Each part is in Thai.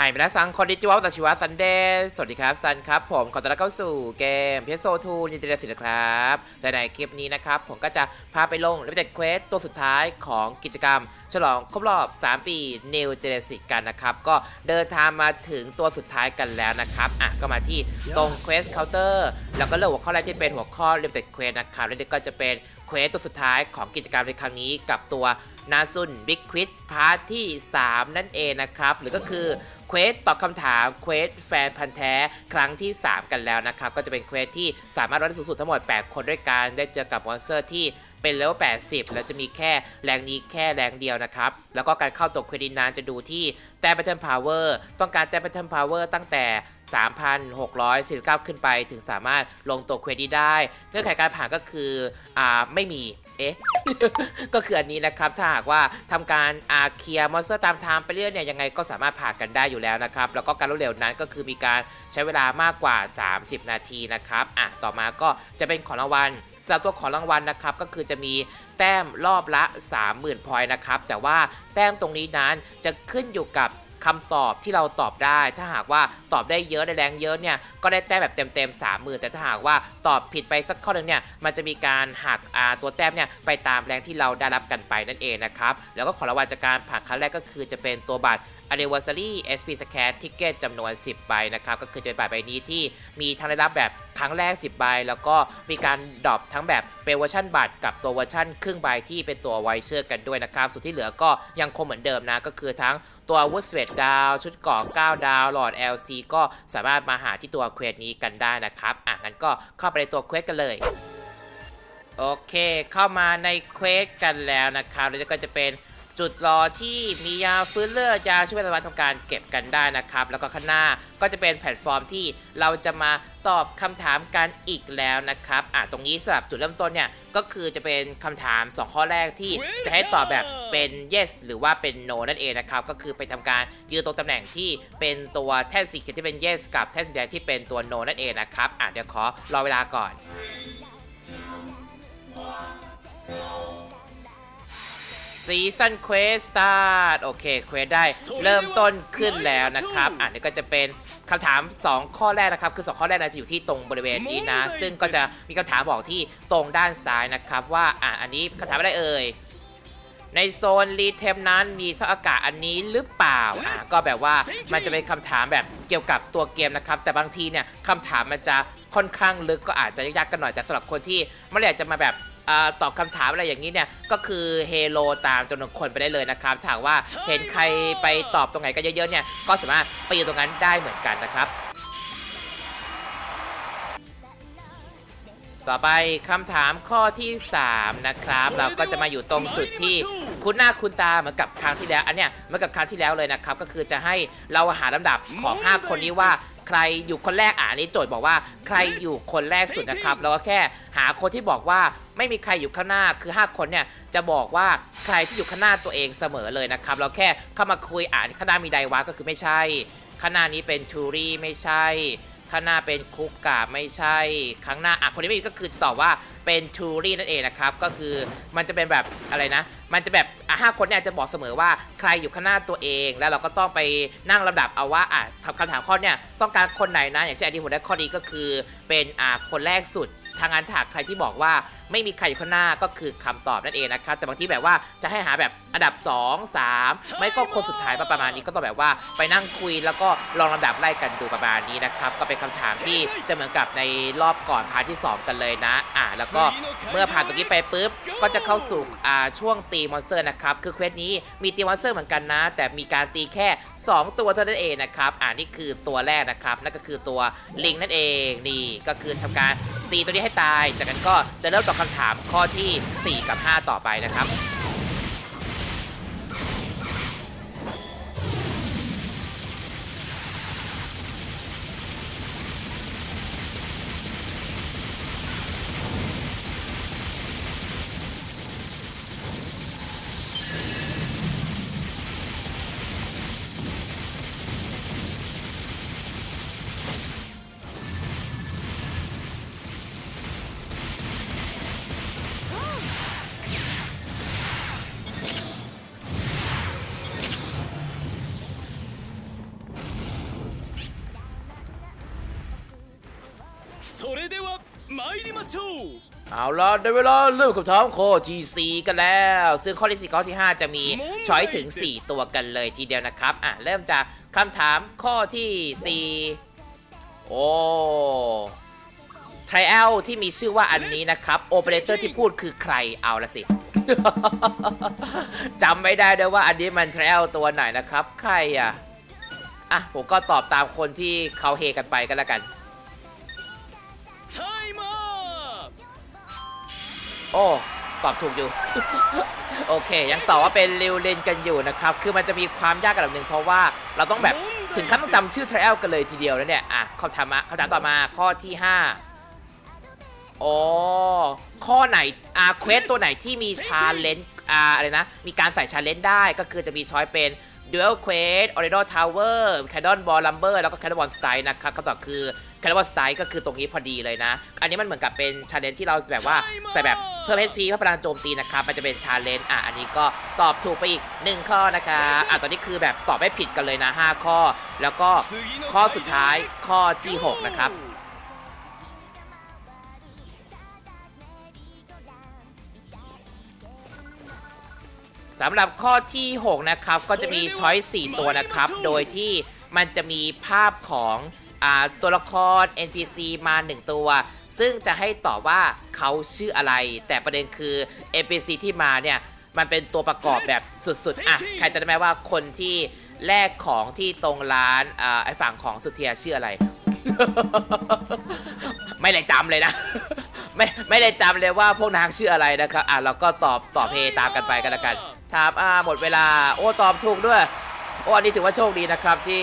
ไฮเมนัสังคนดิจิวัลตัชิวะซันเดย์สวัสดีครับ ซันครับ ผมขอต้อนรับเข้าสู่เกมเพโซทูนินเตอร์สินะครับและในคลิปนี้นะครับ ผมก็จะพาไปลงเลเวลเควสตัวสุดท้ายของกิจกรรม ฉลองครบรอบ 3 ปี New g e n e s i s กันนะครับ ก็เดินทางมาถึงตัวสุดท้ายกันแล้วนะครับอะก็มาที่ตรง Quest Counter แล้วก็เลือกหัวข้อแรกที่เป็นหัวข้อ Limited Quest นะครับแล้วก็จะเป็นเควสตัวสุดท้ายของกิจกรรมในครั้งนี้กับตัวนาซุนบิ๊กควิดพาร์ทที่ 3 นั่นเองนะครับหรือก็คือ เควสตอบคำถามเควสแฟนพันธ์แท้ครั้งที่ 3 กันแล้วนะครับ ก็จะเป็นเควสที่สามารถรอดสูงสุดทั้งหมด 8 คนด้วยกัน ได้เจอกับมอนสเตอร์ที่เป็นเลเวล80 แล้วจะมีแค่แรงนี้แค่แรงเดียวนะครับ แล้วก็การเข้าตัวเควสนานั้นจะดูที่แต้มแพทเทิร์นพาวเวอร์ต้องการแต้มแพทเทิร์นพาวเวอร์ตั้งแต่ 3,649 ขึ้นไป ถึงสามารถลงตัวเควสได้ เงื่อนไขการผ่านก็คืออ่าไม่มี เอ๊ะ ก็คืออันนี้นะครับถ้าหากว่าทำการอาเคลียมอนสเตอร์ตามทางไปเรื่อยเนี่ยยังไงก็สามารถผ่านกันได้อยู่แล้วนะครับแล้วก็การรวดเร็วนั้นก็คือมีการใช้เวลามากกว่า 30 นาทีนะครับอะต่อมาก็จะเป็นของรางวัลสำหรับตัวของรางวัลนะครับก็คือจะมีแต้มรอบละ 30,000พอยต์นะครับแต่ว่าแต้มตรงนี้นั้นจะขึ้นอยู่กับ คำตอบที่เราตอบได้ ถ้าหากว่าตอบได้เยอะได้แรงเยอะเนี่ยก็ได้แต้มแบบเต็มๆสามหมื่นแต่ถ้าหากว่าตอบผิดไปสักข้อหนึ่งเนี่ยมันจะมีการหักตัวแต้มเนี่ยไปตามแรงที่เราได้รับกันไปนั่นเองนะครับแล้วก็ของรางวัลจากการผ่านครั้งแรกก็คือจะเป็นตัวบัตร Anniversary SP Scan Ticket จำนวน 10 ใบนะครับ ก็คือจะเป็นบัตรใบนี้ที่มีทั้งได้รับแบบครั้งแรก 10 ใบ แล้วก็มีการดรอปทั้งแบบเป็นเวอร์ชันบัตรกับตัวเวอร์ชันครึ่งใบที่เป็นตัวไวเชอร์กันด้วยนะครับ ส่วนที่เหลือก็ยังคงเหมือนเดิมนะ ก็คือทั้งตัวอาวุธสเวตดาว ชุดเกราะ9ดาว หลอด LC ก็สามารถมาหาที่ตัวเควสนี้กันได้นะครับ อะงั้นก็เข้าไปในตัวเควสกันเลย โอเค เข้ามาในเควสกันแล้วนะครับแล้วก็จะเป็น จุดรอที่มียาฟื้นเลือดยาช่วยสามารถทำการเก็บกันได้นะครับ แล้วก็ข้างหน้าก็จะเป็นแพลตฟอร์มที่เราจะมาตอบคำถามกันอีกแล้วนะครับอะตรงนี้สำหรับจุดเริ่มต้นเนี่ยก็คือจะเป็นคำถาม 2 ข้อแรกที่จะให้ตอบแบบเป็น yes หรือว่าเป็น no นั่นเองนะครับ ก็คือไปทำการยืนตรงตำแหน่งที่เป็นตัวแท่นสีเขียวที่เป็น yes กับแท่นสีแดงที่เป็นตัว no นั่นเองนะครับอะเดี๋ยวขอรอเวลาก่อน ซีซันเควสตาร์โอเคเควสได้เริ่มต้นขึ้นแล้วนะครับอะนี่ก็จะเป็นคำถาม 2 ข้อแรกนะครับ คือ 2 ข้อแรกนะจะอยู่ที่ตรงบริเวณนี้นะ ซึ่งก็จะมีคำถามบอกที่ตรงด้านซ้ายนะครับ ว่าอะอันนี้คำถามอะไรเอ่ยในโซนรีเทมนั้นมีสภาพอากาศอันนี้หรือเปล่าอะก็แบบว่ามันจะเป็นคำถามแบบเกี่ยวกับตัวเกมนะครับ แต่บางทีเนี่ยคำถามมันจะค่อนข้างลึกก็อาจจะยากกันหน่อยแต่สำหรับคนที่ไม่อยากจะมาแบบ ตอบคำถามอะไรอย่างนี้เนี่ยก็คือเฮโลตามจำนวนคนไปได้เลยนะครับถาหากว่าเห็นใครไปตอบตรงไหนกันเยอะๆเนี่ยก็สามารถไปอยู่ตรงนั้นได้เหมือนกันนะครับ ต่อไปคำถามข้อที่ 3 นะครับ เราก็จะมาอยู่ตรงจุดที่คุ้นหน้าคุ้นตาเหมือนกับครั้งที่แล้วอันเนี้ยเหมือนกับครั้งที่แล้วเลยนะครับ ก็คือจะให้เราหาลำดับของ 5 คนนี้ว่า ใครอยู่คนแรกอ่านี้โจทย์บอกว่าใครอยู่คนแรกสุดนะครับ แล้วก็แค่หาคนที่บอกว่าไม่มีใครอยู่ข้างหน้าคือ 5 คนเนี่ยจะบอกว่าใครที่อยู่ข้างหน้าตัวเองเสมอเลยนะครับ เราแค่เข้ามาคุยอ่านข้างหน้ามีไดวะก็คือไม่ใช่ข้างหน้านี้เป็นทูรี่ไม่ใช่ ข้างหน้าเป็นคุกกาไม่ใช่ข้างหน้าอะคนที่ไม่มีก็คือจะตอบว่าเป็นทูรี่นั่นเองนะครับ ก็คือมันจะเป็นแบบอะไรนะ มันจะแบบอะห้าคนเนี่ยจะบอกเสมอว่าใครอยู่ข้างหน้าตัวเอง แล้วเราก็ต้องไปนั่งลำดับเอาว่าอะคำถามข้อเนี่ยต้องการคนไหนนะอย่างเช่นอันนี้ผมได้ข้อดีก็คือเป็นอะคนแรกสุดทางงานถากใครที่บอกว่า ไม่มีใครอยู่ข้างหน้าก็คือคำตอบนั่นเองนะครับแต่บางทีแบบว่าจะให้หาแบบอันดับ 2 3 ไม่ก็คนสุดท้ายประมาณนี้ก็ต้องแบบว่าไปนั่งคุยแล้วก็ลองลำดับไล่กันดูประมาณนี้นะครับก็เป็นคำถามที่จะเหมือนกับในรอบก่อนพาร์ทที่ 2 กันเลยนะอ่าแล้วก็เมื่อผ่านตรงนี้ไปปุ๊บก็จะเข้าสู่อ่าช่วงตีมอนสเตอร์นะครับคือเควสนี้มีตีมอนสเตอร์เหมือนกันนะ แต่มีการตีแค่ 2 ตัวเท่านั้นเองนะครับอ่านี่คือตัวแรกนะครับนั่นก็คือตัวลิงนั่นเองนี่ก็คือทำการ ตีตัวนี้ให้ตาย จากนั้นก็จะเริ่มตอบคำถามข้อที่ 4 กับ 5 ต่อไปนะครับ เอาล่ะได้เวลาเริ่มคำถามข้อที่ 4 กันแล้ว ซึ่งข้อที่4ข้อที่ 5 จะมีช้อยถึง 4 ตัวกันเลยทีเดียวนะครับ อะ เริ่มจากคำถามข้อที่ 4 โอ้ไทรแอลที่มีชื่อว่าอันนี้นะครับโอเปอเรเตอร์ที่พูดคือใครเอาละสิจำไม่ได้ด้วยว่าอันนี้มันไทรแอลตัวไหนนะครับ ใครอะ อะ ผมก็ตอบตามคนที่เขาเฮกันไปกันแล้วกัน โอ้ตอบถูกอยู่ โอเค ยังตอบว่าเป็นริวเลนกันอยู่นะครับ คือมันจะมีความยากกันระดับหนึ่งเพราะว่าเราต้องแบบถึงขั้นต้องจำชื่อทริอัลกันเลยทีเดียวแล้วเนี่ย อะคำถามมาคำถามต่อมาข้อที่5อ๋อข้อไหนอ่าเควสตัวไหนที่มีชาเลนจ์อ่าอะไรนะ มีการใส่ชาเลนจ์ได้ก็คือจะมีช้อยเป็น Dual Quest o r i d o Tower Cannon Ball Lumber แล้วก็ Cannon Ball Style นะครับคำตอบคือ Cannon Ball Style ก็คือตรงนี้พอดีเลยนะ อันนี้มันเหมือนกับเป็นชาเลนจ์ที่เราแบบว่าใส่แบบเพิ่ม HP เพิ่มพลังโจมตีนะครับ มันจะเป็นชาเลนจ์อะ อันนี้ก็ตอบถูกไปอีก 1 ข้อนะคะอะตอนนี้คือแบบตอบไม่ผิดกันเลยนะ 5 ข้อ แล้วก็ข้อสุดท้ายข้อที่ 6 นะครับ สำหรับข้อที่ 6 นะครับ ก็จะมีช้อย4ตัวนะครับ โดยที่มันจะมีภาพของอ่าตัวละคร NPC มา 1 ตัว ซึ่งจะให้ตอบว่าเขาชื่ออะไร แต่ประเด็นคือ NPC ที่มาเนี่ย มันเป็นตัวประกอบแบบสุดๆ อะ ใครจะได้ไหมว่าคนที่แลกของที่ตรงร้านอ่าไอฝั่งของสุเทียชื่ออะไร ไม่เลยจำเลยนะไม่ไม่ได้จำเลยว่าพวกนางชื่ออะไรนะครับ อะเราก็ตอบตอบเพตามกันไปกันแล้วกัน ถามอ่าหมดเวลา โอ้ตอบถูกด้วย โอ้อันนี้ถือว่าโชคดีนะครับ ที่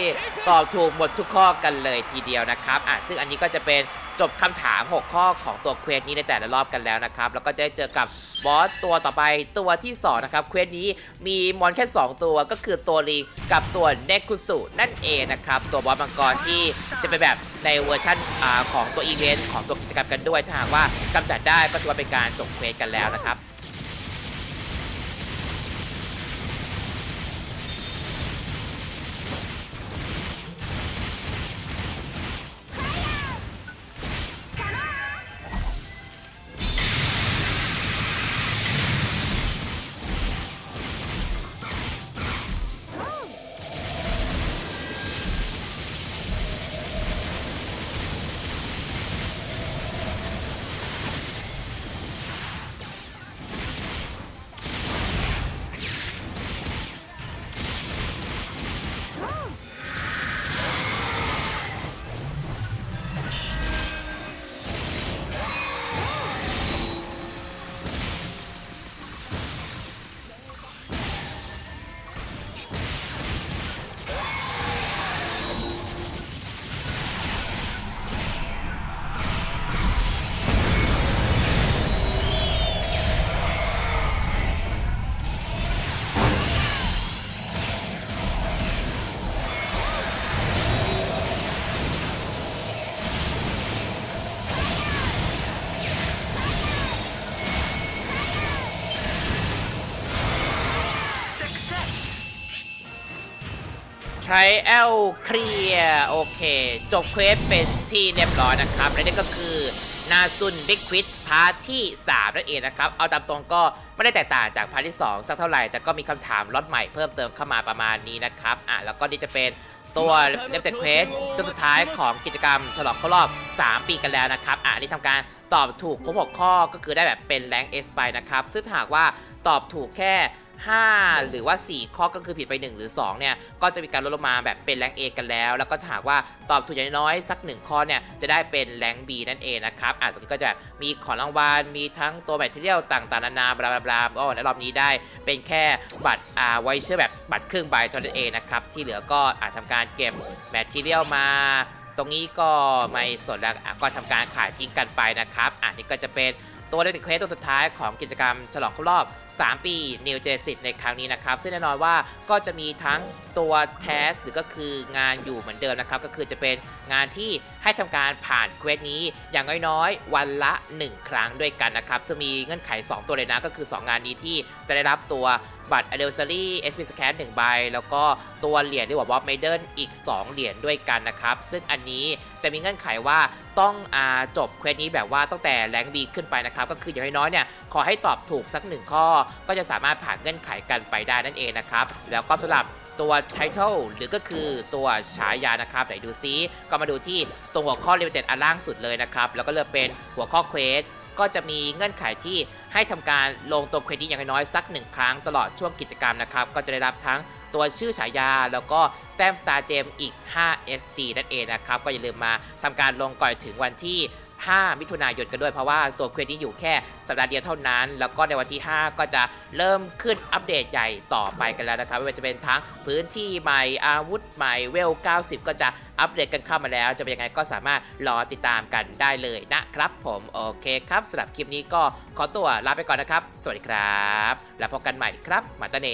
ตอบถูกหมดทุกข้อกันเลยทีเดียวนะครับอะซึ่งอันนี้ก็จะเป็นจบคำถาม 6 ข้อของตัวเควสนี้ในแต่ละรอบกันแล้วนะครับ แล้วก็จะได้เจอกับบอสตัวต่อไปตัวที่สองนะครับ เควสนี้มีมอนแค่ 2 ตัวก็คือตัวลีกับตัวเนคุสุนั่นเองนะครับ ตัวบอสมังกรที่จะเป็นแบบในเวอร์ชันอ่าของตัวอีเวนต์ของตัวกิจกรรมกันด้วย ถ้าหากว่ากำจัดได้ก็ถือว่าเป็นการจบเควสกันแล้วนะครับ ใช้แอลเคลียโอเค จบเควสเป็นที่เรียบร้อยนะครับ และนี่ก็คือนาซุนบิ๊กควิดพาร์ทที่ 3 นั่นเองนะครับ เอาตามตรงก็ไม่ได้แตกต่างจากพาร์ทที่ 2 สักเท่าไหร่ แต่ก็มีคำถามล็อตใหม่เพิ่มเติมเข้ามาประมาณนี้นะครับ อะ แล้วก็นี่จะเป็นตัวเลฟเต็ดเควสตัวสุดท้ายของกิจกรรม ฉลองครบรอบ 3 ปีกันแล้วนะครับ อะนี่ทำการตอบถูกครบ6ข้อก็คือได้แบบเป็นแรงเอสไปนะครับ ซึ่งหากว่าตอบถูกแค่ 5 หรือว่า 4 ข้อก็คือผิดไป 1 หรือ 2 เนี่ย ก็จะมีการลดลงมาแบบเป็นแรง A กันแล้ว แล้วก็ถ้าหากว่าตอบถูกอย่างน้อยสัก 1 ข้อเนี่ย จะได้เป็นแรง B นั่นเองนะครับอะตรงนี้ก็จะมีของรางวัล มีทั้งตัวแบตเทียลต่างๆ นานาบลาบลาบลาโอ้ในรอบนี้ได้เป็นแค่บัตรอ่าไวเชอร์แบบบัตรครึ่งใบเท่านั้นเองนะครับ ที่เหลือก็อาจทำการเก็บแบตเทียลมาตรงนี้ก็ไม่สนแล้วก็ทำการขายทิ้งกันไปนะครับอะนี่ก็จะเป็นตัวเดนเควสตัวสุดท้ายของกิจกรรมฉลองครบรอบ 3 ปี New Genesis ในครั้งนี้นะครับ ซึ่งแน่นอนว่าก็จะมีทั้งตัวแทสหรือก็คืองานอยู่เหมือนเดิมนะครับ ก็คือจะเป็นงานที่ให้ทำการผ่านเควสนี้อย่างน้อยๆ วันละ 1 ครั้งด้วยกันนะครับ ซึ่งมีเงื่อนไข 2 ตัวเลยนะ ก็คือ 2 งานนี้ที่จะได้รับตัว บัตร anniversary SP scan 1ใบ แล้วก็ตัวเหรียญที่ว่า Bob Maiden อีก 2 เหรียญด้วยกันนะครับ ซึ่งอันนี้จะมีเงื่อนไขว่าต้องอาจบเควสนี้แบบว่าตั้งแต่แรงบีขึ้นไปนะครับ ก็คืออย่างน้อยๆเนี่ยขอให้ตอบถูกสักหนึ่งข้อ ก็จะสามารถผ่านเงื่อนไขกันไปได้นั่นเองนะครับ แล้วก็สำหรับตัว Title หรือก็คือตัวฉายานะครับไหนดูซิก็มาดูที่ตรงหัวข้อ Limited อันล่างสุดเลยนะครับ แล้วก็เลือกเป็นหัวข้อเควส ก็จะมีเงื่อนไขที่ให้ทำการลงตัวเครดิตอย่างน้อยสักหนึ่งครั้งตลอดช่วงกิจกรรมนะครับ ก็จะได้รับทั้งตัวชื่อฉายา แล้วก็แต้มสตาร์เจมอีก 5 SG นั่นเองนะครับ ก็อย่าลืมมาทำการลงก่อนถึงวันที่ 5 มิถุนายนกันด้วยเพราะว่าตัวเครดิตอยู่แค่สัปดาห์เดียวเท่านั้น แล้วก็ในวันที่ 5 ก็จะเริ่มขึ้นอัปเดตใหญ่ต่อไปกันแล้วนะครับไม่ว่าจะเป็นทั้งพื้นที่ใหม่อาวุธใหม่เวล 90 ก็จะอัปเดตกันเข้ามาแล้ว จะเป็นยังไงก็สามารถรอติดตามกันได้เลยนะครับ ผมโอเคครับสำหรับคลิปนี้ก็ขอตัวลาไปก่อนนะครับ สวัสดีครับ แล้วพบกันใหม่ครับมาตาเน